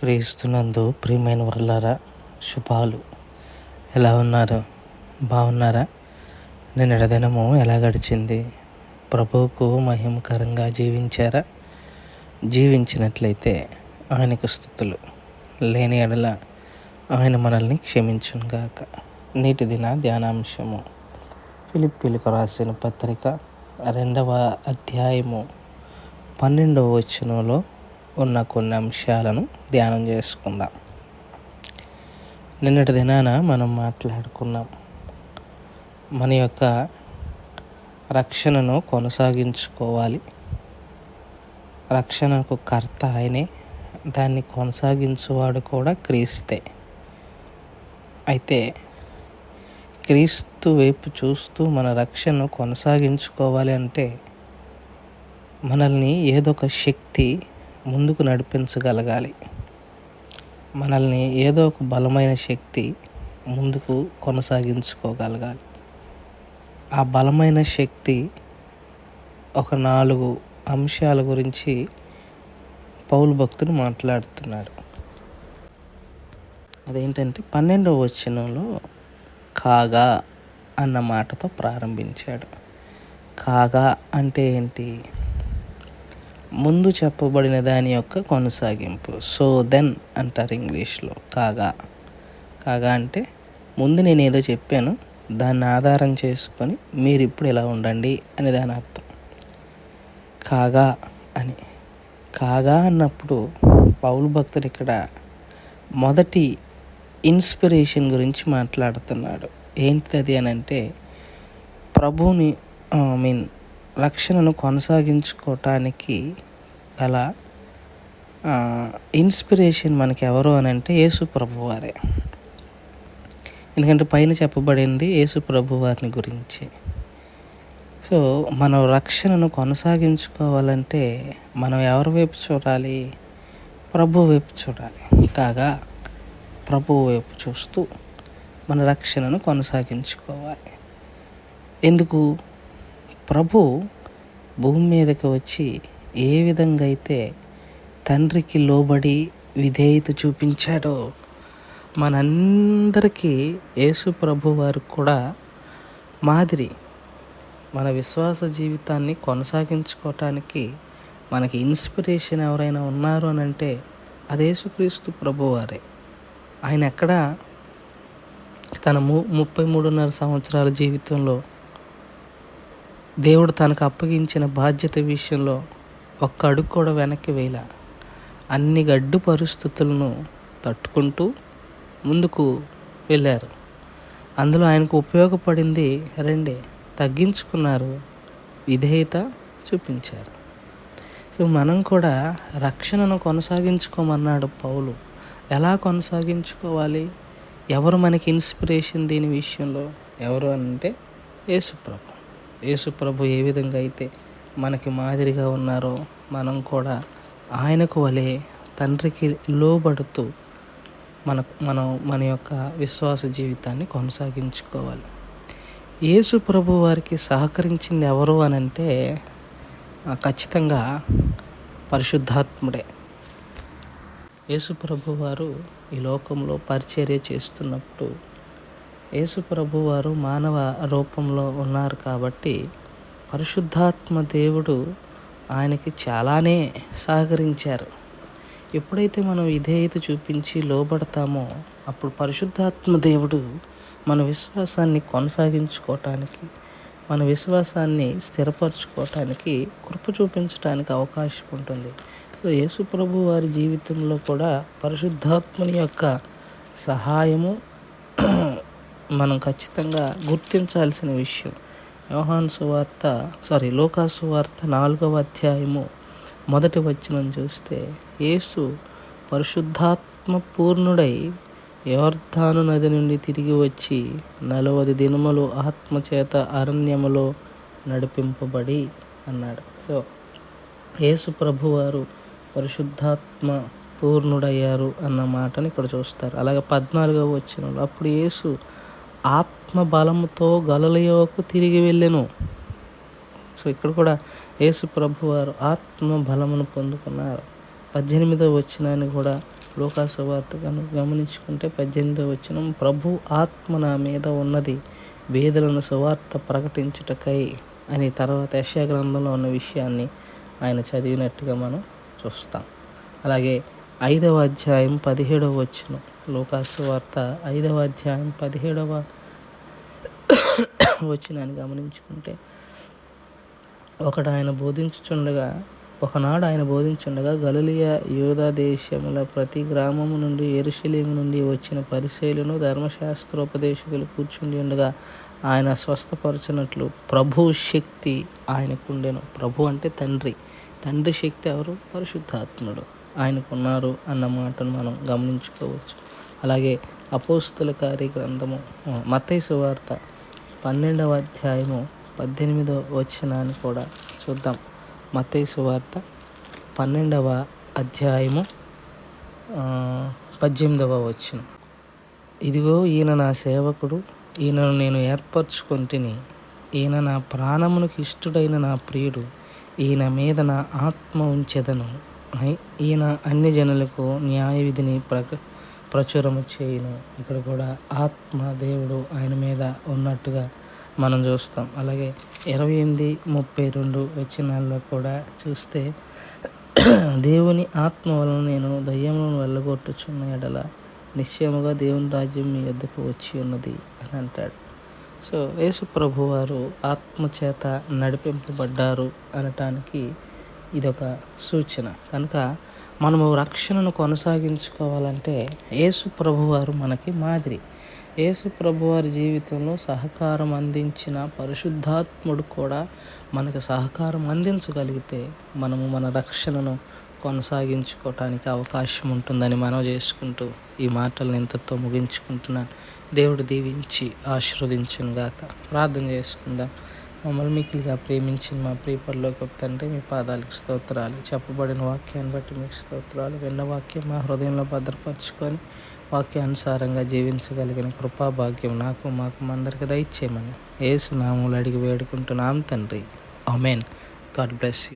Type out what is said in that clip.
క్రీస్తునందు ప్రియమైన వర్లారా శుభాలు. ఎలా ఉన్నారు? బాగున్నారా నేను ఎడదినము ఎలా గడిచింది? ప్రభువుకు మహిమకరంగా జీవించారా? జీవించినట్లయితే ఆయనకు స్థుతులు. లేని ఎడల ఆయన మనల్ని క్షమించునుగాక. నేటి దిన ధ్యానాంశము. ఫిలిప్పీలకు రాసిన పత్రిక రెండవ అధ్యాయము పన్నెండవ వచనంలో ఉన్న కొన్ని అంశాలను ధ్యానం చేసుకుందాం. నిన్నటి దినాన మనం మాట్లాడుకున్నాం. మన యొక్క రక్షణను కొనసాగించుకోవాలి. రక్షణకు కర్త ఆయనే. దాన్ని కొనసాగించువాడు కూడా క్రీస్తే. అయితే క్రీస్తు వైపు చూస్తూ మన రక్షణను కొనసాగించుకోవాలి అంటే మనల్ని ఏదో ఒక శక్తి ముందుకు నడిపించగలగాలి. మనల్ని ఏదో ఒక బలమైన శక్తి ముందుకు కొనసాగించుకోగలగాలి. ఆ బలమైన శక్తి ఒక నాలుగు అంశాల గురించి పౌలు భక్తులు మాట్లాడుతున్నాడు. అదేంటంటే పన్నెండవ వచనంలో కాగా అన్న మాటతో ప్రారంభించాడు. కాగా అంటే ఏంటి? ముందు చెప్పబడిన దాని యొక్క కొనసాగింపు. సో దెన్ అంటారు ఇంగ్లీష్లో. కాగా. కాగా అంటే ముందు నేను ఏదో చెప్పాను దాన్ని ఆధారం చేసుకొని మీరు ఇప్పుడు ఇలా ఉండండి అని దాని అర్థం. కాగా అని. కాగా అన్నప్పుడు పౌలు భక్తుడు ఇక్కడ మొదటి ఇన్స్పిరేషన్ గురించి మాట్లాడుతున్నాడు. ఏంటిది అని అంటే ప్రభుని ఐ మీన్ రక్షణను కొనసాగించుకోవటానికి గల ఇన్స్పిరేషన్ మనకి ఎవరు అని అంటే యేసు ప్రభు వారే. ఎందుకంటే పైన చెప్పబడింది యేసు ప్రభు వారిని గురించి. సో మనం రక్షణను కొనసాగించుకోవాలంటే మనం ఎవరి వైపు చూడాలి? ప్రభు వైపు చూడాలి. కాగా ప్రభు వైపు చూస్తూ మన రక్షణను కొనసాగించుకోవాలి. ఎందుకు? ప్రభు భూమి మీదకి వచ్చి ఏ విధంగా అయితే తండ్రికి లోబడి విధేయత చూపించాడో మనందరికీ యేసు ప్రభు వారు కూడా మాదిరి మన విశ్వాస జీవితాన్ని కొనసాగించుకోవటానికి మనకి ఇన్స్పిరేషన్ ఎవరైనా ఉన్నారు అని అంటే అది యేసుక్రీస్తు ప్రభువారే ఆయన ఎక్కడ? తన ము ముప్పై మూడున్నర సంవత్సరాల జీవితంలో దేవుడు తనకు అప్పగించిన బాధ్యత విషయంలో ఒక్క అడుగు కూడా వెనక్కి వేయల. అన్ని గడ్డు పరిస్థితులను తట్టుకుంటూ ముందుకు వెళ్ళారు. అందులో ఆయనకు ఉపయోగపడింది రెండే. తగ్గించుకున్నారు విధేయత చూపించారు. సో మనం కూడా రక్షణను కొనసాగించుకోమన్నాడు పౌలు. ఎలా కొనసాగించుకోవాలి? ఎవరు మనకి ఇన్స్పిరేషన్ దీని విషయంలో? ఎవరు అంటే యేసుప్రభు. యేసుప్రభు ఏ విధంగా అయితే మనకి మాదిరిగా ఉన్నారో మనం కూడా ఆయనకు వలె తండ్రికి లోబడుతూ మన మనం మన యొక్క విశ్వాస జీవితాన్ని కొనసాగించుకోవాలి. యేసు ప్రభు వారికి సహకరించింది ఎవరు అని అంటే ఖచ్చితంగా పరిశుద్ధాత్ముడే. యేసు ప్రభు వారు ఈ లోకంలో పరిచర్య చేస్తున్నప్పుడు యేసు ప్రభు వారు మానవ రూపంలో ఉన్నారు కాబట్టి పరిశుద్ధాత్మ దేవుడు ఆయనకి చాలానే సహకరించారు. ఎప్పుడైతే మనం విధేయత చూపించి లోబడతామో అప్పుడు పరిశుద్ధాత్మ దేవుడు మన విశ్వాసాన్ని కొనసాగించుకోవటానికి మన విశ్వాసాన్ని స్థిరపరచుకోవటానికి కృప చూపించడానికి అవకాశం ఉంటుంది. సో యేసు ప్రభు వారి జీవితంలో కూడా పరిశుద్ధాత్మని యొక్క సహాయము మనం ఖచ్చితంగా గుర్తించాల్సిన విషయం. యోహాన్ సువార్త సారీ లోకాసు వార్త నాలుగవ అధ్యాయము మొదటి వచనం చూస్తే యేసు పరిశుద్ధాత్మ పూర్ణుడై యోర్ధాను నది నుండి తిరిగి వచ్చి నలవది దినములు ఆత్మచేత అరణ్యములో నడిపింపబడి అన్నాడు. సో యేసు ప్రభువారు పరిశుద్ధాత్మ పూర్ణుడయ్యారు అన్న మాటని ఇక్కడ చూస్తారు. అలాగే పద్నాలుగవ వచ్చిన అప్పుడు యేసు ఆత్మబలముతో గలలయోకు తిరిగి వెళ్ళెను. సో ఇక్కడ కూడా యేసు ప్రభు వారు ఆత్మ బలమును పొందుకున్నారు. పద్దెనిమిదో వచ్చినాన్ని కూడా లోకాసు వార్త గమనించుకుంటే పద్దెనిమిదో వచ్చిన ప్రభు ఆత్మ నా మీద ఉన్నది వేదలను సువార్త ప్రకటించుటకై అని తర్వాత యశా గ్రంథంలో ఉన్న విషయాన్ని ఆయన చదివినట్టుగా మనం చూస్తాం. అలాగే ఐదవ అధ్యాయం పదిహేడవ వచ్చిన లూకాసు వార్త ఐదవ అధ్యాయం పదిహేడవ వచ్చినాన్ని గమనించుకుంటే ఒకడు ఆయన బోధించుచుండగా ఒకనాడు ఆయన బోధించుండగా గలలియా యూదా దేశముల ప్రతి గ్రామము నుండి ఎరుశలేము నుండి వచ్చిన పరిశీలను ధర్మశాస్త్రోపదేశకులు కూర్చుండి ఉండగా ఆయన స్వస్థపరచినట్లు ప్రభు శక్తి ఆయనకుండెను. ప్రభు అంటే తండ్రి. తండ్రి శక్తి ఎవరు? పరిశుద్ధాత్ముడు. ఆయనకున్నారు అన్న మాటను మనం గమనించుకోవచ్చు. అలాగే అపోస్తుల కార్య గ్రంథము మతైసు వార్త పన్నెండవ అధ్యాయము పద్దెనిమిదవ వచనాన్ని కూడా చూద్దాం. మతైసు వార్త పన్నెండవ అధ్యాయము పద్దెనిమిదవ వచనం. ఇదిగో ఈయన నా సేవకుడు ఈయనను నేను ఏర్పరచుకొంటిని. ఈయన నా ప్రాణమునకు ఇష్టుడైన నా ప్రియుడు ఈయన మీద నా ఆత్మ ఉంచెదను. ఈయన అన్ని జనులకు న్యాయ విధిని ప్రక ప్రచురము చేయును. ఇక్కడ కూడా ఆత్మ దేవుడు ఆయన మీద ఉన్నట్టుగా మనం చూస్తాం. అలాగే ఇరవై ఎనిమిది ముప్పై రెండు వచ్చినాల్లో కూడా చూస్తే దేవుని ఆత్మ వలన నేను దయ్యములను వెళ్ళగొట్టుచున్న ఎడల నిశ్చయముగా దేవుని రాజ్యం మీ యొద్దకు వచ్చి ఉన్నది అని అంటాడు. సో యేసు ప్రభు వారు ఆత్మచేత నడిపింపబడ్డారు అనటానికి ఇదొక సూచన. కనుక మనము రక్షణను కొనసాగించుకోవాలంటే యేసు ప్రభువారు మనకి మాదిరి. యేసు ప్రభువారి జీవితంలో సహకారం అందించిన పరిశుద్ధాత్ముడు కూడా మనకు సహకారం అందించగలిగితే మనము మన రక్షణను కొనసాగించుకోవటానికి అవకాశం ఉంటుందని మనం చేసుకుంటూ ఈ మాటలను ఇంతతో ముగించుకుంటున్నాను. దేవుడు దీవించి ఆశీర్వదించను గాక ప్రార్థన చేసుకుందాం. మమ్మల్ని మిక్కిలిగా ప్రేమించిన మా ప్రియపరలోకి తండ్రి మీ పాదాలకు స్తోత్రాలు. చెప్పబడిన వాక్యాన్ని బట్టి మీకు స్తోత్రాలు. విన్న వాక్యం మా హృదయంలో భద్రపరచుకొని వాక్యానుసారంగా జీవించగలిగిన కృపా భాగ్యం నాకు మాకు అందరికి దయచేయమని ఏసు నామూలు అడిగి వేడుకుంటున్నాం తండ్రి. Amen God bless you.